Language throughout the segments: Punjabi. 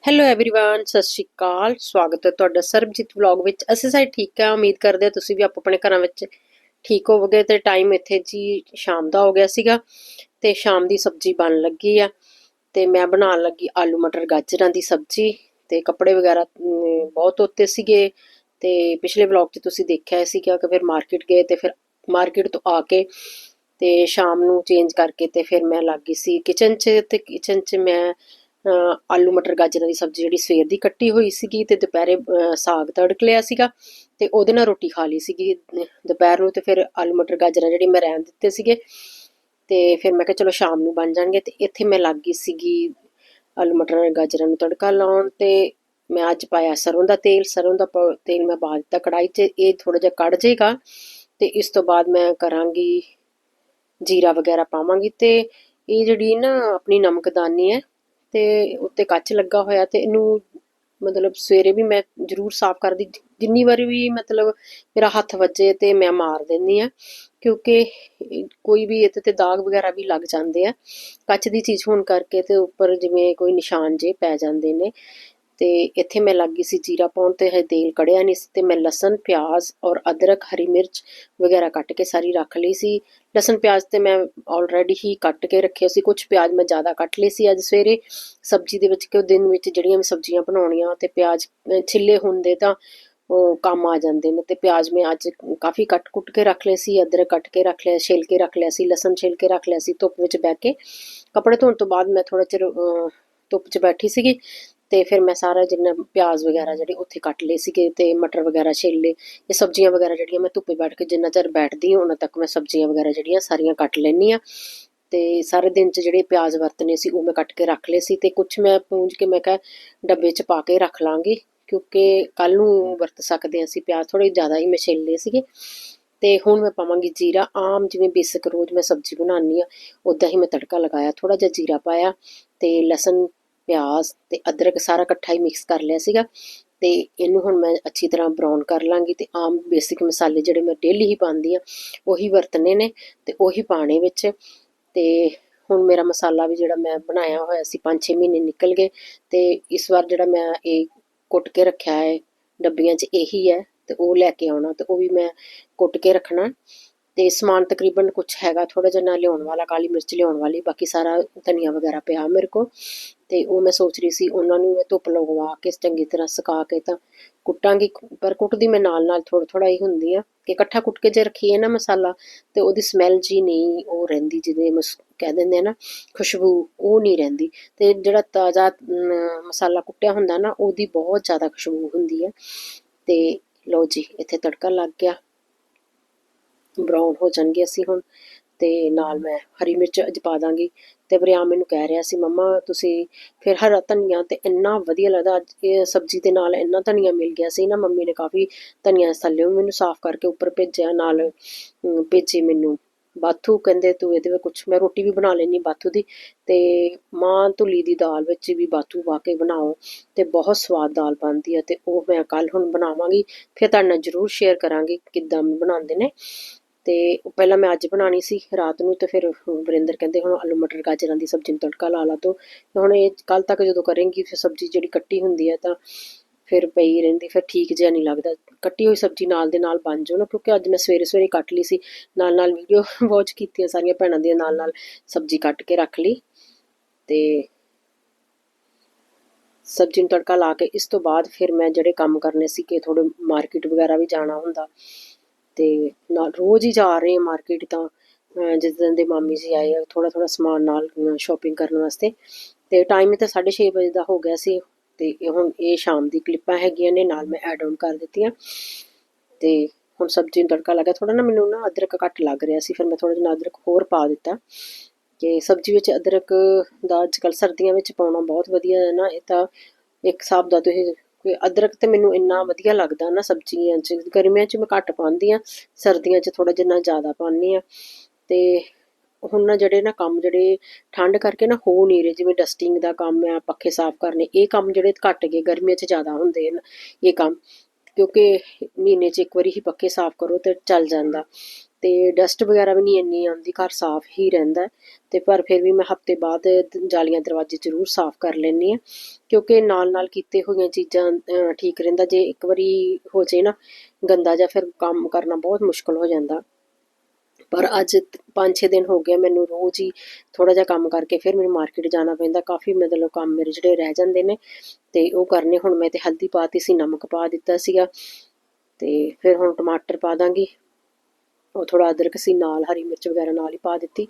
ਹੈਲੋ एवरीवन ਸਤਿ ਸ਼੍ਰੀ ਅਕਾਲ ਸਵਾਗਤ ਹੈ ਤੁਹਾਡਾ ਸਰਬਜੀਤ ਵਲੌਗ ਵਿੱਚ ਅਸੀਂ ਸਾਰੇ ਠੀਕ ਆ ਉਮੀਦ ਕਰਦੇ ਹਾਂ ਤੁਸੀਂ ਵੀ ਆਪ ਆਪਣੇ ਘਰਾਂ ਵਿੱਚ ਠੀਕ ਹੋਵੋਗੇ ਤੇ ਟਾਈਮ ਇੱਥੇ ਜੀ ਸ਼ਾਮ ਦਾ ਹੋ ਗਿਆ ਸੀਗਾ ਤੇ ਸ਼ਾਮ ਦੀ ਸਬਜ਼ੀ ਬਣ ਲੱਗੀ ਆ ਤੇ ਮੈਂ ਬਣਾਉਣ ਲੱਗੀ ਆਲੂ ਮਟਰ ਗਾਜਰਾਂ ਦੀ ਸਬਜ਼ੀ ਤੇ ਕੱਪੜੇ ਵਗੈਰਾ ਅਮ, ਬਹੁਤ ਧੋਤੇ ਸੀਗੇ ਤੇ ਪਿਛਲੇ ਵਲੌਗ 'ਚ ਤੁਸੀਂ ਦੇਖਿਆ ਸੀਗਾ ਕਿ ਫਿਰ ਮਾਰਕੀਟ ਗਏ ਤੇ ਫਿਰ ਮਾਰਕੀਟ ਤੋਂ ਆ ਕੇ ਤੇ ਸ਼ਾਮ ਨੂੰ ਚੇਂਜ ਕਰਕੇ ਤੇ ਫਿਰ ਮੈਂ ਲੱਗ ਗਈ ਸੀ ਕਿਚਨ 'ਚ ਤੇ ਕਿਚਨ 'ਚ ਮੈਂ ਅਹ ਆਲੂ ਮਟਰ ਗਾਜਰਾਂ ਦੀ ਸਬਜ਼ੀ ਜਿਹੜੀ ਸਵੇਰ ਦੀ ਕੱਟੀ ਹੋਈ ਸੀਗੀ ਤੇ ਦੁਪਹਿਰੇ ਸਾਗ ਤੜਕ ਲਿਆ ਸੀਗਾ ਤੇ ਉਹਦੇ ਨਾਲ ਰੋਟੀ ਖਾ ਲਈ ਸੀਗੀ। ਦੁਪਹਿਰ ਨੂੰ ਤੇ ਫਿਰ ਆਲੂ ਮਟਰ ਗਾਜਰਾਂ ਜਿਹੜੀ ਮੈਂ ਰਹਿਣ ਦਿੱਤੇ ਸੀਗੇ ਤੇ ਫਿਰ ਮੈਂ ਕਿਹਾ ਚਲੋ ਸ਼ਾਮ ਨੂੰ ਬਣ ਜਾਣਗੇ ਤੇ ਇੱਥੇ ਮੈਂ ਲੱਗ ਗਈ ਸੀਗੀ ਆਲੂ ਮਟਰ ਗਾਜਰਾਂ ਨੂੰ ਤੜਕਾ ਲਾਉਣ ਤੇ ਮੈਂ ਅੱਜ ਪਾਇਆ ਸਰੋਂ ਦਾ ਤੇਲ। ਸਰੋਂ ਦਾ ਪ- ਤੇਲ ਮੈਂ ਪਾ ਦਿੱਤਾ ਕੜਾਈ 'ਚ, ਇਹ ਥੋੜਾ ਜਿਹਾ ਕੱਢ ਜਾਏਗਾ ਤੇ ਇਸ ਤੋਂ ਬਾਅਦ ਮੈਂ ਕਰਾਂਗੀ ਜੀਰਾ ਵਗੈਰਾ ਪਾਵਾਂਗੀ ਤੇ ਇਹ ਜਿਹੜੀ ਨਾ ਆਪਣੀ ਨਮਕਦਾਨੀ ਹੈ ਤੇ ਉੱਤੇ ਕੱਚ ਲੱਗਾ ਹੋਇਆ ਤੇ ਇਹਨੂੰ ਮਤਲਬ ਸਵੇਰੇ ਵੀ ਮੈਂ ਜ਼ਰੂਰ ਸਾਫ਼ ਕਰਦੀ ਜਿੰਨੀ ਵਾਰੀ ਵੀ ਮਤਲਬ ਮੇਰਾ ਹੱਥ ਵੱਜੇ ਤੇ ਮੈਂ ਮਾਰ ਦਿੰਦੀ ਆ ਕਿਉਂਕਿ ਕੋਈ ਵੀ ਇਹਦੇ ਤੇ ਦਾਗ ਵਗੈਰਾ ਵੀ ਲੱਗ ਜਾਂਦੇ ਆ। ਕੱਚ ਦੀ ਚੀਜ਼ ਹੋਣ ਕਰਕੇ ਤੇ ਉੱਪਰ ਜਿਵੇਂ ਕੋਈ ਨਿਸ਼ਾਨ ਜੇ ਪੈ ਜਾਂਦੇ ਨੇ। ਤੇ ਇੱਥੇ ਮੈਂ ਲੱਗ ਗਈ ਸੀ ਜੀਰਾ ਪਾਉਣ ਤੇ ਹਜੇ ਤੇਲ ਕੜਿਆ ਨਹੀਂ ਸੀ ਤੇ ਮੈਂ ਲਸਣ, ਪਿਆਜ਼ ਔਰ ਅਦਰਕ, ਹਰੀ ਮਿਰਚ ਵਗੈਰਾ ਕੱਟ ਕੇ ਸਾਰੀ ਰੱਖ ਲਈ ਸੀ। ਲਸਣ, ਪਿਆਜ਼ ਤੇ ਮੈਂ ਆਲਰੇਡੀ ਹੀ ਕੱਟ ਕੇ ਰੱਖਿਆ ਸੀ। ਕੁਝ ਪਿਆਜ਼ ਮੈਂ ਜ਼ਿਆਦਾ ਕੱਟ ਲਈ ਸੀ। ਅੱਜ ਸਵੇਰੇ ਸਬਜ਼ੀ ਦੇ ਵਿੱਚ ਕਿ ਦਿਨ ਵਿੱਚ ਜਿਹੜੀਆਂ ਮੈਂ ਸਬਜ਼ੀਆਂ ਬਣਾਉਣੀਆਂ ਤੇ ਪਿਆਜ਼ ਛਿੱਲੇ ਹੁੰਦੇ ਤਾਂ ਉਹ ਕੰਮ ਆ ਜਾਂਦੇ ਨੇ ਤੇ ਪਿਆਜ਼ ਮੈਂ ਅੱਜ ਕਾਫੀ ਕੱਟ ਕੁੱਟ ਕੇ ਰੱਖ ਲਏ ਸੀ। ਅਦਰਕ ਕੱਟ ਕੇ ਰੱਖ ਲਿਆ, ਛਿਲ ਕੇ ਰੱਖ ਲਿਆ ਸੀ, ਲਸਣ ਛਿਲ ਕੇ ਰੱਖ ਲਿਆ ਸੀ, ਧੁੱਪ ਵਿੱਚ ਬਹਿ ਕੇ। ਕੱਪੜੇ ਧੋਣ ਤੋਂ ਬਾਅਦ ਮੈਂ ਥੋੜਾ ਚਿਰ ਧੁੱਪ 'ਚ ਬੈਠੀ ਸੀਗੀ ਤੇ ਫਿਰ ਮੈਂ ਸਾਰਾ ਜਿੰਨਾ ਪਿਆਜ਼ ਵਗੈਰਾ ਜਿਹੜੇ ਉੱਥੇ ਕੱਟ ਲਏ ਸੀਗੇ ਤੇ ਮਟਰ ਵਗੈਰਾ ਛਿਲ ਲਏ ਇਹ ਸਬਜ਼ੀਆਂ ਵਗੈਰਾ ਜਿਹੜੀਆਂ ਮੈਂ ਧੁੱਪੇ ਬੈਠ ਕੇ ਜਿੰਨਾ ਚਿਰ ਬੈਠਦੀ ਹਾਂ, ਉਹਨਾਂ ਤੱਕ ਮੈਂ ਸਬਜ਼ੀਆਂ ਵਗੈਰਾ ਜਿਹੜੀਆਂ ਸਾਰੀਆਂ ਕੱਟ ਲੈਂਦੀ ਆ ਤੇ ਸਾਰੇ ਦਿਨ ਚ ਜਿਹੜੇ ਪਿਆਜ਼ ਵਰਤਨੇ ਸੀ, ਉਹ ਮੈਂ ਕੱਟ ਕੇ ਰੱਖ ਲਏ ਸੀ ਤੇ ਕੁਝ ਮੈਂ ਪੂੰਝ ਕੇ ਮੈਂ ਕਿਹਾ ਡੱਬੇ ਚ ਪਾ ਕੇ ਰੱਖ ਲਾਂਗੀ ਕਿਉਂਕਿ ਕੱਲ ਨੂੰ ਵਰਤ ਸਕਦੇ ਹਾਂ ਅਸੀਂ ਪਿਆਜ਼ ਥੋੜੇ ਜ਼ਿਆਦਾ ਹੀ ਮੈਂ ਛਿਲ ਲਏ ਸੀਗੇ। ਤੇ ਹੁਣ ਮੈਂ ਪਾਵਾਂਗੀ ਜੀਰਾ, ਆਮ ਜਿਵੇਂ ਬੇਸਿਕ ਰੋਜ਼ ਮੈਂ ਸਬਜ਼ੀ ਬਣਾਉਣੀ ਆ ਉਦਾਂ ਹੀ ਮੈਂ ਤੜਕਾ ਲਗਾਇਆ ਥੋੜਾ ਜਿਹਾ ਜੀਰਾ ਪਾਇਆ ਤੇ ਲਸਣ ਪਿਆਜ਼ ਤੇ ਅਦਰਕ ਸਾਰਾ ਇਕੱਠਾ ਹੀ ਮਿਕਸ ਕਰ ਲਿਆ ਸੀਗਾ ਤੇ ਇਹਨੂੰ ਹੁਣ ਮੈਂ ਅੱਛੀ ਤਰ੍ਹਾਂ ਬਰਾਊਨ ਕਰ ਲਾਂਗੀ ਤੇ ਆਮ ਬੇਸਿਕ ਮਸਾਲੇ ਜਿਹੜੇ ਮੈਂ ਡੇਲੀ ਹੀ ਪਾਉਂਦੀ ਆ ਉਹੀ ਵਰਤਨੇ ਨੇ ਤੇ ਉਹੀ ਪਾਣੇ ਵਿੱਚ ਤੇ ਹੁਣ ਮੇਰਾ ਮਸਾਲਾ ਵੀ ਜਿਹੜਾ ਮੈਂ ਬਣਾਇਆ ਹੋਇਆ ਸੀ 5-6 ਮਹੀਨੇ ਨਿਕਲ ਗਏ ਤੇ ਇਸ ਵਾਰ ਜਿਹੜਾ ਮੈਂ ਇਹ ਕੁੱਟ ਕੇ ਰੱਖਿਆ ਹੈ ਡੱਬੀਆਂ 'ਚ ਇਹੀ ਹੈ ਤੇ ਉਹ ਲੈ ਕੇ ਆਉਣਾ ਤੇ ਉਹ ਵੀ ਮੈਂ ਕੁੱਟ ਕੇ ਰੱਖਣਾ ਤੇ ਸਮਾਨ ਤਕਰੀਬਨ ਕੁਝ ਹੈਗਾ ਥੋੜਾ ਜਿਹਾ ਨਾ ਲਿਆਉਣ ਵਾਲਾ, ਕਾਲੀ ਮਿਰਚ ਲਿਆਉਣ ਵਾਲੀ, ਬਾਕੀ ਸਾਰਾ ਧਨੀਆ ਵਗੈਰਾ ਪਿਆ ਮੇਰੇ ਕੋਲ ਤੇ ਉਹ ਮੈਂ ਸੋਚ ਰਹੀ ਸੀ ਉਹਨਾਂ ਨੂੰ ਮੈਂ ਧੁੱਪ ਲਗਵਾ ਕੇ ਚੰਗੀ ਤਰ੍ਹਾਂ ਸੁਕਾ ਕੇ ਤਾਂ ਕੁੱਟਾਂਗੀ ਪਰ ਕੁੱਟਦੀ ਮੈਂ ਨਾਲ ਨਾਲ ਥੋੜਾ ਥੋੜਾ ਹੀ ਹੁੰਦੀ ਆ ਕਿ ਇਕੱਠਾ ਕੁੱਟ ਕੇ ਜੇ ਰੱਖੀਏ ਨਾ ਮਸਾਲਾ ਤੇ ਉਹਦੀ ਸਮੈਲ ਜੀ ਨਹੀਂ ਉਹ ਰਹਿੰਦੀ ਜਿਹਦੇ ਕਹਿ ਦਿੰਦੇ ਆ ਨਾ ਖੁਸ਼ਬੂ ਉਹ ਨਹੀਂ ਰਹਿੰਦੀ ਤੇ ਜਿਹੜਾ ਤਾਜ਼ਾ ਅਮ, ਮਸਾਲਾ ਕੁੱਟਿਆ ਹੁੰਦਾ ਨਾ ਉਹਦੀ ਬਹੁਤ ਜ਼ਿਆਦਾ ਖੁਸ਼ਬੂ ਹੁੰਦੀ ਹੈ ਤੇ ਲਓ ਜੀ ਇੱਥੇ ਤੜਕਾ ਲੱਗ ਗਿਆ। ਬਰਾਊਨ ਹੋ ਜਾਣਗੇ ਅਸੀਂ ਹੁਣ ਤੇ ਨਾਲ ਮੈਂ ਹਰੀ ਮਿਰਚ ਅੱਜ ਪਾ ਦਾਂਗੀ ਤੇ ਵਰਿਆਮ ਮੈਨੂੰ ਕਹਿ ਰਿਹਾ ਸੀ ਮੰਮਾ ਤੁਸੀਂ ਫਿਰ ਹਰਾ ਧਨੀਆ ਤੇ ਇੰਨਾ ਵਧੀਆ ਲੱਗਦਾ ਅੱਜ ਇਹ ਸਬਜ਼ੀ ਦੇ ਨਾਲ ਇੰਨਾ ਧਨੀਆ ਮਿਲ ਗਿਆ ਸੀ ਨਾ ਮੰਮੀ ਨੇ ਕਾਫੀ ਧਨੀਆ ਥੱਲੇ ਮੈਨੂੰ ਸਾਫ਼ ਕਰਕੇ ਉੱਪਰ ਭੇਜਿਆ ਨਾਲ ਅਮ, ਭੇਜੇ ਮੈਨੂੰ। ਬਾਥੂ ਕਹਿੰਦੇ ਤੂੰ ਇਹਦੇ ਵਿੱਚ ਕੁਛ ਮੈਂ ਰੋਟੀ ਵੀ ਬਣਾ ਲੈਣੀ ਬਾਥੂ ਦੀ ਤੇ ਮਾਂ ਧੁਲੀ ਦੀ ਦਾਲ ਵਿੱਚ ਵੀ ਬਾਥੂ ਪਾ ਕੇ ਬਣਾਓ ਤੇ ਬਹੁਤ ਸਵਾਦ ਦਾਲ ਬਣਦੀ ਹੈ ਤੇ ਉਹ ਮੈਂ ਕੱਲ ਹੁਣ ਬਣਾਵਾਂਗੀ ਫਿਰ ਤੁਹਾਡੇ ਨਾਲ ਜ਼ਰੂਰ ਸ਼ੇਅਰ ਕਰਾਂਗੀ ਕਿਦਾਂ ਬਣਾਉਂਦੇ ਨੇ। ਤੇ ਪਹਿਲਾਂ ਮੈਂ ਅੱਜ ਬਣਾਣੀ ਸੀ ਰਾਤ ਨੂੰ ਤੇ ਫਿਰ ਵਰਿੰਦਰ ਕਹਿੰਦੇ ਹੁਣ ਆਲੂ ਮਟਰ, ਗਾਜਰਾਂ ਦੀ ਸਬਜ਼ੀ ਨੂੰ ਤੜਕਾ ਲਾ ਲਾ ਤੋ। ਹੁਣ ਇਹ ਕੱਲ ਤੱਕ ਜਦੋਂ ਕਰੇਂਗੀ ਫਿਰ ਸਬਜ਼ੀ ਜਿਹੜੀ ਕੱਟੀ ਹੁੰਦੀ ਹੈ ਤਾਂ ਫਿਰ ਪਈ ਰਹਿੰਦੀ, ਫਿਰ ਠੀਕ ਜਿਹਾ ਨਹੀਂ ਲੱਗਦਾ। ਕੱਟੀ ਹੋਈ ਸਬਜ਼ੀ ਨਾਲ ਦੇ ਨਾਲ ਬਣ ਜਾਓ ਨਾ, ਕਿਉਂਕਿ ਅੱਜ ਮੈਂ ਸਵੇਰੇ ਸਵੇਰੇ ਕੱਟ ਲਈ ਸੀ। ਨਾਲ ਨਾਲ ਵੀਡੀਓ ਵਾਚ ਕੀਤੀਆਂ ਸਾਰੀਆਂ ਭੈਣਾਂ ਦੀਆਂ, ਨਾਲ ਨਾਲ ਸਬਜ਼ੀ ਕੱਟ ਕੇ ਰੱਖ ਲਈ। ਤੇ ਸਬਜ਼ੀ ਨੂੰ ਤੜਕਾ ਲਾ ਕੇ ਇਸ ਤੋਂ ਬਾਅਦ ਫਿਰ ਮੈਂ ਜਿਹੜੇ ਕੰਮ ਕਰਨੇ ਸੀ ਕਿ ਥੋੜੇ ਮਾਰਕੀਟ ਵਗੈਰਾ ਵੀ ਜਾਣਾ ਹੁੰਦਾ ਅਤੇ ਨਾਲ ਰੋਜ਼ ਹੀ ਜਾ ਰਹੇ ਮਾਰਕੀਟ ਤਾਂ, ਅਹ ਜਿਸ ਦਿਨ ਦੇ ਮਾਮੀ ਜੀ ਆਏ ਆ ਥੋੜ੍ਹਾ ਥੋੜ੍ਹਾ ਸਮਾਨ ਨਾਲ ਸ਼ੋਪਿੰਗ ਕਰਨ ਵਾਸਤੇ। ਅਤੇ ਟਾਈਮ ਤਾਂ 6:30 ਵਜੇ ਦਾ ਹੋ ਗਿਆ ਸੀ। ਅਤੇ ਇਹ ਹੁਣ ਇਹ ਸ਼ਾਮ ਦੀ ਕਲਿੱਪਾਂ ਹੈਗੀਆਂ ਨੇ, ਨਾਲ ਮੈਂ ਐਡ ਆਨ ਕਰ ਦਿੱਤੀਆਂ। ਤੇ ਹੁਣ ਸਬਜ਼ੀ ਨੂੰ ਤੜਕਾ ਲੱਗਾ ਥੋੜਾ ਨਾ ਮੈਨੂੰ ਨਾ ਅਦਰਕ ਘੱਟ ਲੱਗ ਰਿਹਾ ਸੀ, ਫਿਰ ਮੈਂ ਥੋੜਾ ਜਿਹਾ ਅਦਰਕ ਹੋਰ ਪਾ ਦਿੱਤਾ। ਕਿ ਸਬਜ਼ੀ ਵਿੱਚ ਅਦਰਕ ਦਾ ਅੱਜ ਅੱਜਕੱਲ ਸਰਦੀਆਂ ਵਿੱਚ ਪਾਉਣਾ ਬਹੁਤ ਵਧੀਆ ਹੈ ਨਾ, ਇਹ ਤਾਂ ਇੱਕ ਹਿਸਾਬ ਦਾ ਤੁਸੀਂ ਕੋਈ ਅਦਰਕ ਤੇ ਮੈਨੂੰ ਇੰਨਾ ਵਧੀਆ ਲੱਗਦਾ ਨਾ ਸਬਜ਼ੀਆਂ 'ਚ, ਗਰਮੀਆਂ 'ਚ ਮੈਂ ਘੱਟ ਪਾਉਂਦੀ ਆ ਸਰਦੀਆਂ 'ਚ ਥੋੜਾ ਜਿੰਨਾ ਜ਼ਿਆਦਾ ਪਾਉਂਦੀ ਆ ਤੇ ਹੁਣ ਨਾ ਜਿਹੜੇ ਨਾ ਕੰਮ ਜਿਹੜੇ ਠੰਡ ਕਰਕੇ ਨਾ ਹੋ ਨਹੀਂ ਰਹੇ, ਜਿਵੇਂ ਡਸਟਿੰਗ ਦਾ ਕੰਮ ਆ ਪੱਖੇ ਸਾਫ਼ ਕਰਨੇ, ਇਹ ਕੰਮ ਜਿਹੜੇ ਘੱਟ ਗਏ, ਗਰਮੀਆਂ 'ਚ ਜ਼ਿਆਦਾ ਹੁੰਦੇ ਨੇ ਇਹ ਕੰਮ। ਕਿਉਂਕਿ ਮਹੀਨੇ 'ਚ ਇੱਕ ਵਾਰੀ ਹੀ ਪੱਖੇ ਸਾਫ਼ ਕਰੋ ਤੇ ਚੱਲ ਜਾਂਦਾ। ਤੇ ਡਸਟ ਵਗੈਰਾ ਵੀ ਨਹੀਂ ਇੰਨੀ ਆਉਂਦੀ, ਘਰ ਸਾਫ਼ ਹੀ ਰਹਿੰਦਾ ਹੈ। ਤੇ ਪਰ ਫਿਰ ਵੀ ਮੈਂ ਹਫ਼ਤੇ ਬਾਅਦ ਜਾਲੀਆਂ ਦਰਵਾਜ਼ੇ ਜ਼ਰੂਰ ਸਾਫ਼ ਕਰ ਲੈਂਦੀ ਹਾਂ, ਕਿਉਂਕਿ ਨਾਲ ਨਾਲ ਕੀਤੇ ਹੋਈਆਂ ਚੀਜ਼ਾਂ ਠੀਕ ਰਹਿੰਦਾ। ਜੇ ਇੱਕ ਵਾਰੀ ਹੋ ਜੇ ਨਾ ਗੰਦਾ ਜਾਂ ਫਿਰ ਕੰਮ ਕਰਨਾ ਬਹੁਤ ਮੁਸ਼ਕਲ ਹੋ ਜਾਂਦਾ। ਪਰ ਅੱਜ 5-6 ਦਿਨ ਹੋ ਗਏ ਮੈਨੂੰ ਰੋਜ਼ ਹੀ ਥੋੜਾ ਜਿਹਾ ਕੰਮ ਕਰਕੇ ਫਿਰ ਮੈਨੂੰ ਮਾਰਕੀਟ ਜਾਣਾ ਪੈਂਦਾ। ਕਾਫੀ ਮਤਲਬ ਕੰਮ ਮੇਰੇ ਜਿਹੜੇ ਰਹਿ ਜਾਂਦੇ ਨੇ ਤੇ ਉਹ ਕਰਨੇ, ਹੁਣ ਮੈਂ ਤੇ ਹਲਦੀ ਪਾਤੀ ਸੀ, ਨਮਕ ਪਾ ਦਿੱਤਾ ਸੀਗਾ। ਤੇ ਫਿਰ ਹੁਣ ਟਮਾਟਰ ਪਾ ਦਾਂਗੀ। ਉਹ ਥੋੜਾ ਅਦਰਕ ਸੀ, ਨਾਲ ਹਰੀ ਮਿਰਚ ਵਗੈਰਾ ਨਾਲ ਹੀ ਪਾ ਦਿੱਤੀ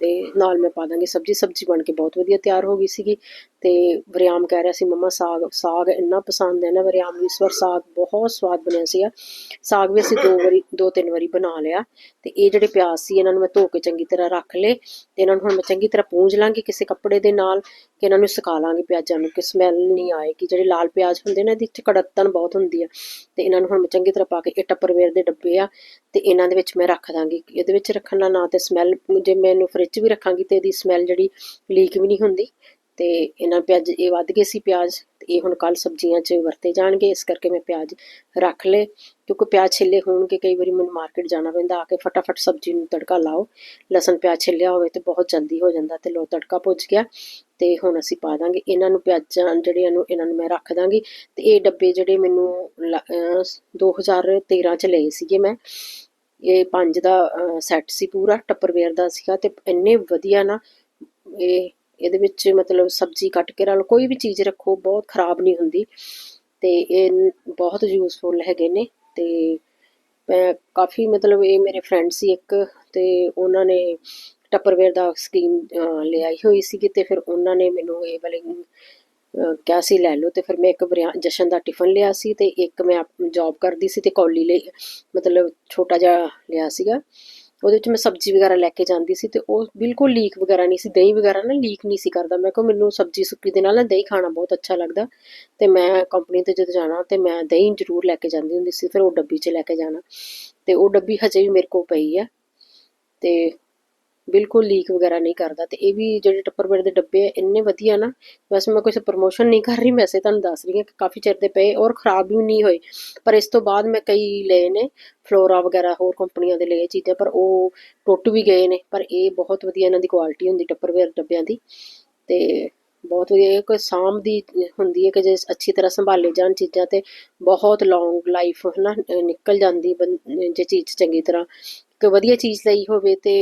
ਤੇ ਨਾਲ ਮੈਂ ਪਾ ਦਾਂਗੀ ਸਬਜੀ ਸਬਜੀ ਬਣ ਕੇ ਬਹੁਤ ਵਧੀਆ ਤਿਆਰ ਹੋ ਗਈ ਸੀਗੀ ਤੇ ਵਰਿਆਮ ਕਹਿ ਰਿਹਾ ਸੀ ਮੰਮਾ, ਸਾਗ ਸਾਗ ਇੰਨਾ ਪਸੰਦ ਹੈ ਨਾ ਵਰਿਆਮ ਨੂੰ, ਇਸ ਵਾਰ ਸਾਗ ਬਹੁਤ ਸਵਾਦ ਬਣਿਆ ਸੀਗਾ। ਸਾਗ ਵੀ ਅਸੀਂ ਦੋ ਵਾਰੀ, ਦੋ ਤਿੰਨ ਵਾਰੀ ਬਣਾ ਲਿਆ ਤੇ ਇਹ ਜਿਹੜੇ ਪਿਆਜ਼ ਸੀ, ਇਹਨਾਂ ਨੂੰ ਮੈਂ ਧੋ ਕੇ ਚੰਗੀ ਤਰ੍ਹਾਂ ਰੱਖ ਲਏ ਤੇ ਇਹਨਾਂ ਨੂੰ ਹੁਣ ਮੈਂ ਚੰਗੀ ਤਰ੍ਹਾਂ ਪੂੰਝ ਲਾਂਗੀ ਕਿਸੇ ਕੱਪੜੇ ਦੇ ਨਾਲ ਕਿ ਇਹਨਾਂ ਨੂੰ ਸੁਕਾ ਲਾਂਗੇ ਪਿਆਜ਼ਾਂ ਨੂੰ, ਕਿ ਸਮੈਲ ਨਹੀਂ ਆਏਗੀ ਜਿਹੜੇ ਲਾਲ ਪਿਆਜ਼ ਹੁੰਦੇ ਨੇ, ਇਹਦੀ ਚ ਕੜਕਤਨ ਬਹੁਤ ਹੁੰਦੀ ਆ। ਤੇ ਇਹਨਾਂ ਨੂੰ ਹੁਣ ਮੈਂ ਚੰਗੀ ਤਰ੍ਹਾਂ ਪਾ ਕੇ ਇਹ ਟੱਪਰਵੇਅਰ ਦੇ ਡੱਬੇ ਆ, ਤੇ ਇਹਨਾਂ ਦੇ ਵਿੱਚ ਮੈਂ ਰੱਖ ਦਾਂਗੀ। ਇਹਦੇ ਵਿੱਚ ਰੱਖਣ ਨਾਲ ਨਾ ਤੇ ਸਮੈਲ ਜੇ ਮੈਂ ਇਹਨੂੰ ਫ੍ਰਿਜ ਵੀ ਰੱਖਾਂਗੀ ਤੇ ਇਹਦੀ ਸਮੈਲ ਜਿਹੜੀ ਲੀਕ ਵੀ ਨਹੀਂ ਹੁੰਦੀ, ਤੇ ਇਹਨਾਂ ਪਿਆਜ਼, ਇਹ ਵੱਧ ਗਏ ਸੀ ਪਿਆਜ਼ ਇਹ ਹੁਣ ਕੱਲ ਸਬਜ਼ੀਆਂ 'ਚ ਵਰਤੇ ਜਾਣਗੇ, ਇਸ ਕਰਕੇ ਮੈਂ ਪਿਆਜ਼ ਰੱਖ ਲਏ। ਕਿਉਂਕਿ ਪਿਆਜ਼ ਛਿੱਲੇ ਹੋਣਗੇ, ਕਈ ਵਾਰੀ ਮੈਨੂੰ ਮਾਰਕੀਟ ਜਾਣਾ ਪੈਂਦਾ, ਆ ਕੇ ਫਟਾਫਟ ਸਬਜ਼ੀ ਨੂੰ ਤੜਕਾ ਲਾਓ। ਲਸਣ ਪਿਆਜ਼ ਛਿੱਲਿਆ ਹੋਵੇ ਤੇ ਬਹੁਤ ਜਲਦੀ ਹੋ ਜਾਂਦਾ ਤੇ ਲੋ ਤੜਕਾ ਪੁੱਜ ਗਿਆ। ਤੇ ਹੁਣ ਅਸੀਂ ਪਾ ਦਾਂਗੇ। ਇਹਨਾਂ ਨੂੰ ਪਿਆਜ਼ਾਂ ਜਿਹੜੀਆਂ ਨੂੰ ਇਹਨਾਂ ਨੂੰ ਮੈਂ ਰੱਖ ਦਾਂਗੀ। ਤੇ ਇਹ ਡੱਬੇ ਜਿਹੜੇ ਮੈਨੂੰ ਲ- ਅਹ 2013 ਚ ਲਏ ਸੀਗੇ ਮੈਂ। ਇਹ ਪੰਜ ਦਾ ਸੈੱਟ ਸੀ ਪੂਰਾ, ਟੱਪਰਵੇਅਰ ਦਾ ਸੀਗਾ ਤੇ ਇੰਨੇ ਵਧੀਆ ਨਾ, ਇਹ, ਇਹਦੇ ਵਿੱਚ ਮਤਲਬ ਸਬਜ਼ੀ ਕੱਟ ਕੇ ਨਾਲ ਕੋਈ ਵੀ ਚੀਜ਼ ਰੱਖੋ, ਬਹੁਤ ਖਰਾਬ ਨਹੀਂ ਹੁੰਦੀ। ਤੇ ਇਹ ਬਹੁਤ ਯੂਸਫੁਲ ਹੈਗੇ ਨੇ। ਤੇ ਮੈਂ ਕਾਫੀ ਮਤਲਬ ਇਹ ਮੇਰੇ ਫਰੈਂਡ ਸੀ ਇੱਕ, ਤੇ ਉਹਨਾਂ ਨੇ ਟੱਪਰਵੇਅਰ ਦਾ ਸਕੀਮ ਲਿਆਈ ਹੋਈ ਸੀਗੀ ਤੇ ਫਿਰ ਉਹਨਾਂ ਨੇ ਮੈਨੂੰ ਇਹ ਵਾਲੇ ਕਿਹਾ ਸੀ, ਲੈ ਲਓ ਤੇ ਫਿਰ ਮੈਂ ਇੱਕ ਬਰਿਆ ਜਸ਼ਨ ਦਾ ਟਿਫਨ ਲਿਆ ਸੀ ਤੇ ਇੱਕ ਮੈਂ ਜੌਬ ਕਰਦੀ ਸੀ ਤੇ ਕੌਲੀ ਲਈ, ਮਤਲਬ ਛੋਟਾ ਜਿਹਾ ਲਿਆ ਸੀਗਾ। ਉਹਦੇ ਵਿੱਚ ਮੈਂ ਸਬਜ਼ੀ ਵਗੈਰਾ ਲੈ ਕੇ ਜਾਂਦੀ ਸੀ ਤੇ ਉਹ ਬਿਲਕੁਲ ਲੀਕ ਵਗੈਰਾ ਨਹੀਂ ਸੀ, ਦਹੀਂ ਵਗੈਰਾ ਨਾ ਲੀਕ ਨਹੀਂ ਸੀ ਕਰਦਾ। ਮੈਂ ਕਿਹਾ ਮੈਨੂੰ ਸਬਜ਼ੀ ਸੁੱਕੀ ਦੇ ਨਾਲ ਨਾ ਦਹੀਂ ਖਾਣਾ ਬਹੁਤ ਅੱਛਾ ਲੱਗਦਾ ਤੇ ਮੈਂ ਕੰਪਨੀ ਤੇ ਜਦੋਂ ਜਾਣਾ ਤੇ ਮੈਂ ਦਹੀਂ ਜ਼ਰੂਰ ਲੈ ਕੇ ਜਾਂਦੀ ਹੁੰਦੀ ਸੀ, ਫਿਰ ਉਹ ਡੱਬੀ 'ਚ ਲੈ ਕੇ ਜਾਣਾ। ਤੇ ਉਹ ਡੱਬੀ ਹਜੇ ਵੀ ਮੇਰੇ ਕੋਲ ਪਈ ਆ ਤੇ ਬਿਲਕੁਲ ਲੀਕ ਵਗੈਰਾ ਨਹੀਂ ਕਰਦਾ ਤੇ ਇਹ ਵੀ ਜਿਹੜੇ ਟੱਪਰਵੇਅਰ ਦੇ ਡੱਬੇ ਆ, ਇੰਨੇ ਵਧੀਆ ਨਾ, ਵੈਸੇ ਮੈਂ ਕੋਈ ਪ੍ਰਮੋਸ਼ਨ ਨਹੀਂ ਕਰ ਰਹੀ, ਵੈਸੇ ਤੁਹਾਨੂੰ ਦੱਸ ਰਹੀ ਹਾਂ ਕਿ ਕਾਫੀ ਚਿਰ ਦੇ ਪਏ ਔਰ ਖਰਾਬ ਵੀ ਨਹੀਂ ਹੋਏ, ਪਰ ਇਸ ਤੋਂ ਬਾਅਦ ਮੈਂ ਕਈ ਲਏ ਨੇ ਫਲੋਰਾ ਵਗੈਰਾ ਹੋਰ ਕੰਪਨੀਆਂ ਦੇ ਲਏ ਚੀਜ਼ਾਂ, ਪਰ ਉਹ ਟੁੱਟ ਵੀ ਗਏ ਨੇ, ਪਰ ਇਹ ਬਹੁਤ ਵਧੀਆ ਇਹਨਾਂ ਦੀ ਕੁਆਲਿਟੀ ਹੁੰਦੀ ਟੱਪਰਵੇਅਰ ਡੱਬਿਆਂ ਦੀ ਤੇ ਬਹੁਤ ਵਧੀਆ ਕੋਈ ਸਾਂਭ ਦੀ ਹੁੰਦੀ ਹੈ ਕਿ ਜੇ ਅੱਛੀ ਤਰ੍ਹਾਂ ਸੰਭਾਲੇ ਜਾਣ ਚੀਜ਼ਾਂ ਤੇ ਬਹੁਤ ਲੌਂਗ ਲਾਈਫ ਹਨਾ, ਨਿਕਲ ਜਾਂਦੀ ਬੰ- ਜੇ ਚੀਜ਼ ਚੰਗੀ ਤਰ੍ਹਾਂ, ਇੱਕ ਵਧੀਆ ਚੀਜ਼ ਲਈ ਹੋਵੇ ਤੇ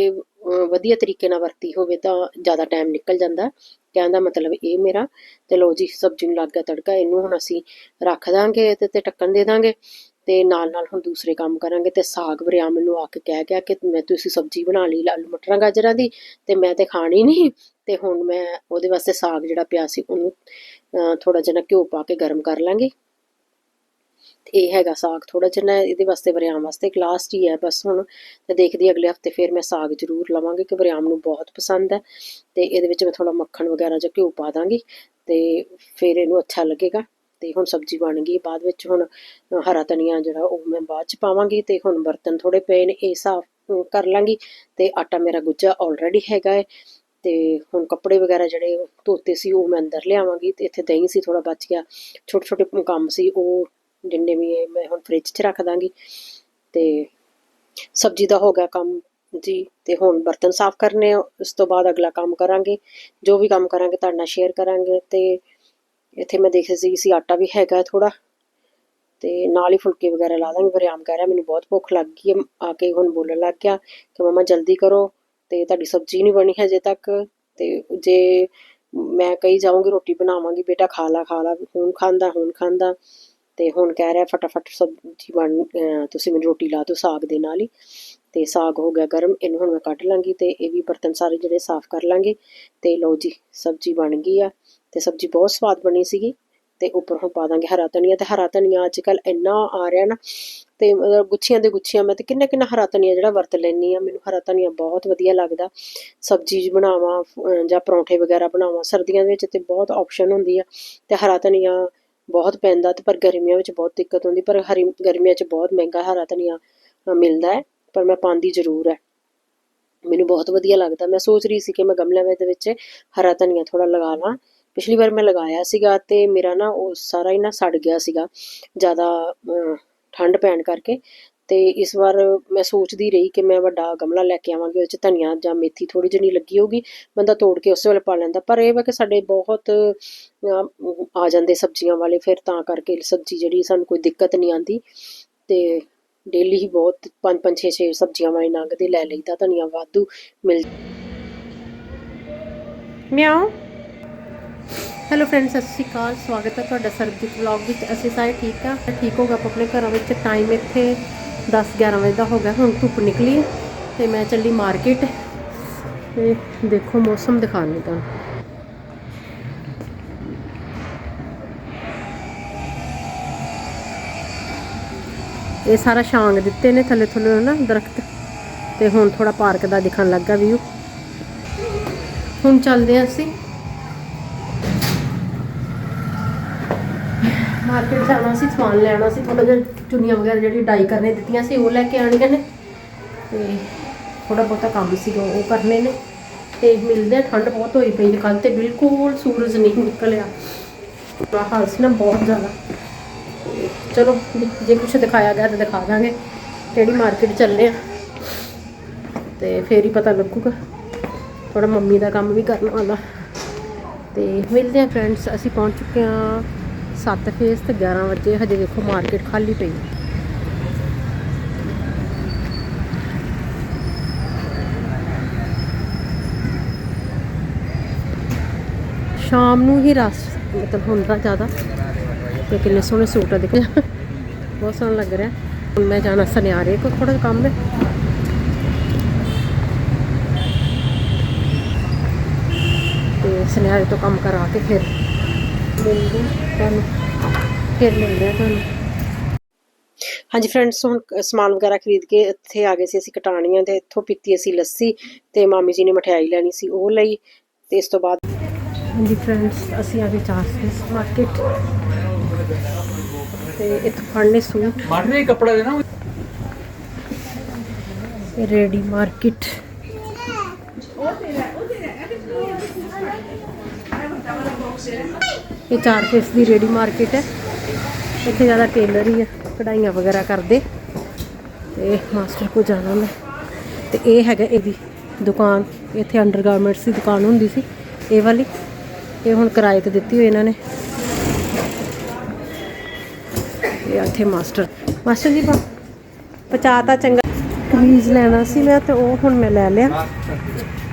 ਵਧੀਆ ਤਰੀਕੇ ਨਾਲ ਵਰਤੀ ਹੋਵੇ ਤਾਂ ਜ਼ਿਆਦਾ ਟਾਈਮ ਨਿਕਲ ਜਾਂਦਾ। ਕਹਿਣ ਦਾ ਮਤਲਬ ਇਹ ਮੇਰਾ, ਤੇ ਲੋ ਜੀ, ਸਬਜ਼ੀ ਨੂੰ ਲੱਗ ਗਿਆ ਤੜਕਾ, ਇਹਨੂੰ ਹੁਣ ਅਸੀਂ ਰੱਖ ਦਾਂਗੇ ਤੇ ਤੇ ਢੱਕਣ ਦੇ ਦਾਂਗੇ ਤੇ ਨਾਲ ਨਾਲ ਹੁਣ ਦੂਸਰੇ ਕੰਮ ਕਰਾਂਗੇ ਤੇ ਸਾਗ ਵਰਿਆ ਮੈਨੂੰ ਆ ਕੇ ਕਹਿ ਗਿਆ ਕਿ ਮੈਂ ਤੁਸੀਂ ਸਬਜ਼ੀ ਬਣਾ ਲਈ ਆਲੂ ਮਟਰਾਂ, ਗਾਜਰਾਂ ਦੀ ਤੇ ਮੈਂ ਤੇ ਖਾਣੀ ਨਹੀਂ ਤੇ ਹੁਣ ਮੈਂ ਉਹਦੇ ਵਾਸਤੇ ਸਾਗ ਜਿਹੜਾ ਪਿਆ ਸੀ ਉਹਨੂੰ ਥੋੜਾ ਜਿਹਾ ਘਿਓ ਪਾ ਕੇ ਗਰਮ ਕਰ ਲਾਂਗੀ। ਤੇ ਇਹ ਹੈਗਾ ਸਾਗ ਥੋੜਾ ਜਿਹਾ ਨਾ ਇਹਦੇ ਵਾਸਤੇ ਵਰਿਆਮ ਵਾਸਤੇ ਇੱਕ ਲਾਸਟ ਹੀ ਹੈ ਬਸ ਹੁਣ, ਤੇ ਦੇਖਦੀ ਅਗਲੇ ਹਫ਼ਤੇ ਫਿਰ ਮੈਂ ਸਾਗ ਜ਼ਰੂਰ ਲਵਾਂਗੀ ਕਿ ਵਰਿਆਮ ਨੂੰ ਬਹੁਤ ਪਸੰਦ ਹੈ, ਤੇ ਇਹਦੇ ਵਿੱਚ ਮੈਂ ਥੋੜਾ ਮੱਖਣ ਵਗੈਰਾ ਜਾਂ ਘਿਓ ਪਾ ਦਾਂਗੀ, ਤੇ ਫਿਰ ਇਹਨੂੰ ਅੱਛਾ ਲੱਗੇਗਾ, ਤੇ ਹੁਣ ਸਬਜ਼ੀ ਬਣ ਗਈ ਬਾਅਦ ਵਿੱਚ ਹੁਣ ਹਰਾ ਧਨੀਆ ਜਿਹੜਾ ਉਹ ਮੈਂ ਬਾਅਦ ਚ ਪਾਵਾਂਗੀ, ਤੇ ਹੁਣ ਬਰਤਨ ਥੋੜੇ ਪਏ ਨੇ, ਇਹ ਸਾਫ਼ ਕਰ ਲਾਂਗੀ, ਤੇ ਆਟਾ ਮੇਰਾ ਗੁੱਜਾ ਆਲਰੇਡੀ ਹੈਗਾ ਹੈ, ਤੇ ਹੁਣ ਕੱਪੜੇ ਵਗੈਰਾ ਜਿਹੜੇ ਧੋਤੇ ਸੀ ਉਹ ਮੈਂ ਅੰਦਰ ਲਿਆਵਾਂਗੀ, ਤੇ ਇੱਥੇ ਦਹੀਂ ਸੀ ਥੋੜਾ ਬਚ ਗਿਆ ਛੋਟੇ ਛੋਟੇ ਕੰਮ ਸੀ, ਉਹ ਜਿੰਨੇ ਵੀ ਇਹ ਮੈਂ ਹੁਣ ਫ੍ਰਿਜ 'ਚ ਰੱਖ ਦਾਂਗੀ ਤੇ ਸਬਜ਼ੀ ਦਾ ਹੋ ਗਿਆ ਕੰਮ ਜੀ, ਤੇ ਹੁਣ ਬਰਤਨ ਸਾਫ਼ ਕਰਨੇ ਆ, ਉਸ ਤੋਂ ਬਾਅਦ ਅਗਲਾ ਕੰਮ ਕਰਾਂਗੇ, ਜੋ ਵੀ ਕੰਮ ਕਰਾਂਗੇ ਤੁਹਾਡੇ ਨਾਲ ਸ਼ੇਅਰ ਕਰਾਂਗੇ ਤੇ ਇੱਥੇ ਮੈਂ ਦੇਖ ਰਹੀ ਸੀ ਆਟਾ ਵੀ ਹੈਗਾ ਥੋੜਾ ਤੇ ਨਾਲ ਹੀ ਫੁਲਕੇ ਵਗੈਰਾ ਲਾ ਦਾਂਗੇ, ਵਰਿਆਮ ਕਹਿ ਰਿਹਾ, ਮੈਨੂੰ ਬਹੁਤ ਭੁੱਖ ਲੱਗ ਗਈ ਹੈ, ਆ ਕੇ ਹੁਣ ਬੋਲਣ ਲੱਗ ਗਿਆ ਕਿ ਮਮਾ ਜਲਦੀ ਕਰੋ ਤੇ ਤੁਹਾਡੀ ਸਬਜ਼ੀ ਨਹੀਂ ਬਣੀ ਹਜੇ ਤੱਕ ਤੇ ਜੇ ਮੈਂ ਕਹੀ ਜਾਊਂਗੀ ਰੋਟੀ ਬਣਾਵਾਂਗੀ, ਬੇਟਾ ਖਾ ਲਾ ਖਾ ਲਾ, ਹੁਣ ਖਾਂਦਾ ਹੁਣ ਖਾਂਦਾ। ਤੇ ਹੁਣ ਕਹਿ ਰਿਹਾ ਫਟਾਫਟ ਸਬਜ਼ੀ ਬਣ ਤੁਸੀਂ ਮੈਨੂੰ ਰੋਟੀ ਲਾ ਦਿਓ ਸਾਗ ਦੇ ਨਾਲ ਹੀ। ਤੇ ਸਾਗ ਹੋ ਗਿਆ ਗਰਮ, ਇਹਨੂੰ ਹੁਣ ਮੈਂ ਕੱਢ ਲਾਂਗੀ ਤੇ ਇਹ ਵੀ ਬਰਤਨ ਸਾਰੇ ਜਿਹੜੇ ਸਾਫ਼ ਕਰ ਲਾਂਗੇ। ਤੇ ਲਓ ਜੀ, ਸਬਜ਼ੀ ਬਣ ਗਈ ਆ ਤੇ ਸਬਜ਼ੀ ਬਹੁਤ ਸਵਾਦ ਬਣੀ ਸੀਗੀ। ਤੇ ਉੱਪਰ ਹੁਣ ਪਾ ਦਾਂਗੇ ਹਰਾ ਧਨੀਆ ਤੇ ਹਰਾ ਧਨੀਆ ਅੱਜ ਕੱਲ ਇੰਨਾ ਆ ਰਿਹਾ ਨਾ, ਤੇ ਮਤਲਬ ਗੁੱਛੀਆਂ ਦੇ ਗੁੱਛੀਆਂ, ਮੈਂ ਤੇ ਕਿੰਨਾ ਕਿੰਨਾ ਹਰਾ ਧਨੀਆ ਜਿਹੜਾ ਵਰਤ ਲੈਣੀ ਆ। ਮੈਨੂੰ ਹਰਾ ਧਨੀਆ ਬਹੁਤ ਵਧੀਆ ਲੱਗਦਾ। ਸਬਜ਼ੀ ਬਣਾਵਾਂ ਜਾਂ ਪਰੌਂਠੇ ਵਗੈਰਾ ਬਣਾਵਾਂ ਸਰਦੀਆਂ ਦੇ ਵਿੱਚ ਤੇ ਬਹੁਤ ਆਪਸ਼ਨ ਹੁੰਦੀ ਆ। ਤੇ ਹਰਾ ਧਨੀਆ ਬਹੁਤ ਪੈਂਦਾ ਤੇ ਪਰ ਗਰਮੀਆਂ ਵਿੱਚ ਬਹੁਤ ਦਿੱਕਤ ਹੁੰਦੀ ਪਰ ਹਰੀ ਗਰਮੀਆਂ 'ਚ ਬਹੁਤ ਮਹਿੰਗਾ ਹਰਾ ਧਨੀਆ ਮਿਲਦਾ ਹੈ ਪਰ ਮੈਂ ਪਾਉਂਦੀ ਜ਼ਰੂਰ ਹੈ। ਮੈਨੂੰ ਬਹੁਤ ਵਧੀਆ ਲੱਗਦਾ। ਮੈਂ ਸੋਚ ਰਹੀ ਸੀ ਕਿ ਮੈਂ ਗਮਲਿਆਂ ਦੇ ਵਿੱਚ ਹਰਾ ਧਨੀਆ ਥੋੜਾ ਲਗਾ ਲਾਂ। ਪਿਛਲੀ ਵਾਰ ਮੈਂ ਲਗਾਇਆ ਸੀਗਾ ਤੇ ਮੇਰਾ ਨਾ ਉਹ ਸਾਰਾ ਹੀ ਨਾ ਸੜ ਗਿਆ ਸੀਗਾ ਜ਼ਿਆਦਾ ਅਹ, ਠੰਡ ਪੈਣ ਕਰਕੇ। ਤੇ ਇਸ ਵਾਰ ਮੈਂ ਸੋਚਦੀ ਰਹੀ ਕਿ ਮੈਂ ਵੱਡਾ ਗਮਲਾ ਲੈ ਕੇ ਆਵਾਂਗੀ, ਉਹਦੇ ਚ ਧਨੀਆ ਜਾਂ ਮੇਥੀ ਥੋੜੀ ਜਿਹੀ ਲੱਗੀ ਹੋਗੀ ਬੰਦਾ ਤੋੜ ਕੇ ਉਸੇ ਵੇਲੇ ਪਾ ਲੈਂਦਾ। ਪਰ ਇਹ ਵਾ ਕਿ ਸਾਡੇ ਬਹੁਤ ਆ ਜਾਂਦੇ ਸਬਜ਼ੀਆਂ ਵਾਲੇ, ਫਿਰ ਤਾਂ ਕਰਕੇ ਸਬਜ਼ੀ ਜਿਹੜੀ ਸਾਨੂੰ ਕੋਈ ਦਿੱਕਤ ਨਹੀਂ ਆਂਦੀ ਤੇ ਡੇਲੀ ਹੀ ਬਹੁਤ ਪੰਜ ਪੰਜ, ਛੇ ਛੇ ਸਬਜ਼ੀਆਂ ਵਾਲੇ ਲੰਘਦੇ ਲੈ ਲਈਦਾ ਧਨੀਆ ਵਾਧੂ, ਮਿਲ ਮਿਆਉ ਹੈਲੋ ਫਰੈਂਡਸ ਸਤਿ ਸ਼੍ਰੀ ਅਕਾਲ, ਸਵਾਗਤ ਹੈ ਤੁਹਾਡਾ ਸਰਬਜੀਤ ਵਲੌਗ ਵਿੱਚ। ਅਸੀਂ ਸਾਰੇ ਠੀਕ ਆ, ਠੀਕ ਹੋਗਾ ਆਪਾਂ ਆਪਣੇ ਘਰਾਂ ਵਿੱਚ ਟਾਈਮ ਇੱਥੇ 10 11 ਵਜੇ ਦਾ ਹੋ ਗਿਆ, ਹੁਣ ਧੁੱਪ ਨਿਕਲੀ ਹੈ ਤੇ ਮੈਂ ਚੱਲੀ ਮਾਰਕੀਟ ਤੇ ਦੇਖੋ ਮੌਸਮ ਦਿਖਾਣੀ ਤਾਂ ਇਹ ਸਾਰਾ ਛਾਂਗ ਦਿੱਤੇ ਨੇ ਥੱਲੇ ਥੱਲੇ ਨਾ ਦਰਖਤ ਤੇ ਹੁਣ ਥੋੜਾ ਪਾਰਕ ਦਾ ਦਿਖਣ ਲੱਗਾ ਵਿਊ ਹੁਣ ਚੱਲਦੇ ਹਾਂ ਅਸੀਂ ਮਾਰਕੀਟ ਜਾਣਾ ਸੀ, ਸਮਾਨ ਲੈਣਾ ਸੀ ਥੋੜਾ ਜਿਹਾ ਚੁੰਨੀਆਂ ਵਗੈਰਾ ਜਿਹੜੀ ਡਾਈ ਕਰਨੇ ਦਿੱਤੀਆਂ ਸੀ, ਉਹ ਲੈ ਕੇ ਆਣੀਆਂ ਨੇ। ਤੇ ਥੋੜਾ ਬਹੁਤਾ ਕੰਮ ਸੀਗਾ, ਉਹ ਕਰਨੇ ਨੇ। ਤੇ ਮਿਲਦੇ ਆ, ਠੰਡ ਬਹੁਤ ਹੋਈ ਪਈ ਕੱਲ ਤੇ, ਬਿਲਕੁਲ ਸੂਰਜ ਨਹੀਂ ਨਿਕਲਿਆ। ਬੁਰਾ ਹਾਲ ਸੀ ਨਾ ਬਹੁਤ ਜ਼ਿਆਦਾ। ਤੇ ਚਲੋ, ਜੇ- ਜੇ ਕੁਝ ਦਿਖਾਇਆ ਗਿਆ ਤਾਂ ਦਿਖਾ ਦਾਂਗੇ, ਕਿਹੜੀ ਮਾਰਕੀਟ ਚੱਲੇ ਆ। ਤੇ ਫੇਰ ਹੀ ਪਤਾ ਲੱਗੂਗਾ। ਥੋੜਾ ਮੰਮੀ ਦਾ ਕੰਮ ਵੀ ਕਰਨ ਵਾਲਾ। ਤੇ ਮਿਲਦੇ ਆ ਫਰੈਂਡਸ ਅਸੀਂ ਪਹੁੰਚ ਚੁੱਕੇ ਹਾਂ। 7 ਫੇਸ ਤੇ 11 ਵਜੇ ਹਜੇ ਦੇਖੋ ਮਾਰਕੀਟ ਖਾਲੀ ਪਈ। ਸ਼ਾਮ ਨੂੰ ਹੀ ਰਸ, ਮਤਲਬ ਹੁੰਦਾ ਜ਼ਿਆਦਾ। ਤੇ ਕਿੰਨੇ ਸੋਹਣੇ ਸੂਟ ਆ ਦੇਖੋ। ਬਹੁਤ ਸੋਹਣਾ ਲੱਗ ਰਿਹਾ। ਹੁਣ ਮੈਂ ਜਾਣਾ ਸੁਨਿਆਰੇ ਕੋ ਥੋੜਾ ਕੰਮ ਹੈ। ਤੇ ਸੁਨਿਆਰੇ ਤੋਂ ਕੰਮ ਕਰਾ ਕੇ ਫਿਰ ਮਿਲਦੇ ਹਾਂ ਤੁਹਾਨੂੰ ਫਿਰ ਮਿਲਦੇ ਹਾਂ ਤੁਹਾਨੂੰ। ਹਾਂਜੀ ਫਰੈਂਡਸ ਹੁਣ ਸਮਾਨ ਵਗੈਰਾ ਖਰੀਦ ਕੇ ਇੱਥੇ ਆ ਗਏ ਸੀ ਅਸੀਂ ਕਟਾਣੀਆਂ ਤੇ ਇੱਥੋਂ ਪੀਤੀ ਅਸੀਂ ਲੱਸੀ ਤੇ ਮਾਮੀ ਜੀ ਨੇ ਮਠਿਆਈ ਲੈਣੀ ਸੀ ਉਹ ਲਈ ਤੇ ਇਸ ਤੋਂ ਬਾਅਦ ਹਾਂਜੀ ਫਰੈਂਡਸ ਅਸੀਂ ਆ ਗਏ ਚਾਰ ਸਪੇਸ ਮਾਰਕੀਟ ਤੇ ਇੱਥੋਂ ਫੜਨੇ ਸੂਟ। ਦੇ ਕੱਪੜਾ ਦੇਣਾ ਰੈਡੀ ਮਾਰਕੀਟ ਇਹ ਚਾਰ ਫੇਸ ਦੀ ਰੈਡੀ ਮਾਰਕੀਟ ਹੈ। ਇੱਥੇ ਜ਼ਿਆਦਾ ਟੇਲਰ ਹੀ ਆ, ਕਢਾਈਆਂ ਵਗੈਰਾ ਕਰਦੇ। ਤੇ ਮਾਸਟਰ ਕੋ ਜਾਣਾ ਮੈਂ। ਤੇ ਇਹ ਹੈਗਾ ਇਹਦੀ ਦੁਕਾਨ। ਇੱਥੇ ਅੰਡਰਗਾਰਮੈਂਟਸ ਦੀ ਦੁਕਾਨ ਹੁੰਦੀ ਸੀ, ਇਹ ਵਾਲੀ। ਇਹ ਹੁਣ ਕਿਰਾਏ ਤੇ ਦਿੱਤੀ ਹੋਈ ਇਹਨਾਂ ਨੇ। ਇਹ ਇੱਥੇ ਮਾਸਟਰ ਮਾਸਟਰ ਜੀ ਪਾ ਪਚਾਤਾ ਚੰਗਾ। ਕਮੀਜ਼ ਲੈਣਾ ਸੀ ਮੈਂ ਤੇ ਉਹ ਹੁਣ ਮੈਂ ਲੈ ਲਿਆ।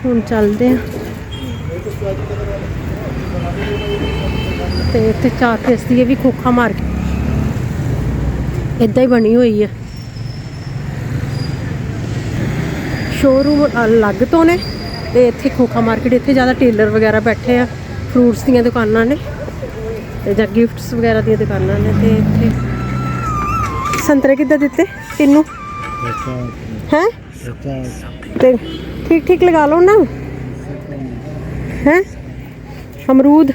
ਹੁਣ ਚੱਲਦੇ ਆ। ਤੇ ਇੱਥੇ ਚਾਰ ਫੇਸ ਦੀ ਇਹ ਵੀ ਖੋਖਾ ਮਾਰ ਕੇ। ਇਦਾਂ ਹੀ ਬਣੀ ਹੋਈ ਹੈ ਸ਼ੋਰੂਮ ਅਲੱਗ ਤੋਂ ਨੇ ਤੇ ਇੱਥੇ ਖੋਖਾ ਮਾਰਕੀਟ ਇੱਥੇ ਜ਼ਿਆਦਾ ਟੇਲਰ ਵਗੈਰਾ ਬੈਠੇ ਆ ਫਰੂਟਸ ਦੀਆਂ ਦੁਕਾਨਾਂ ਨੇ ਤੇ ਜਾਂ ਗਿਫਟਸ ਵਗੈਰਾ ਦੀਆਂ ਦੁਕਾਨਾਂ ਨੇ ਤੇ ਇੱਥੇ। ਸੰਤਰੇ ਕਿੱਦਾਂ ਦਿੱਤੇ? ਤੈਨੂੰ? ਹੈ? ਤੇ ਠੀਕ ਠੀਕ ਲਗਾ ਲਓ ਨਾ। ਹੈ? ਅਮਰੂਦ?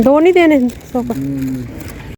ਦੋ ਨਹੀਂ ਦੇਣੇ ਸੌ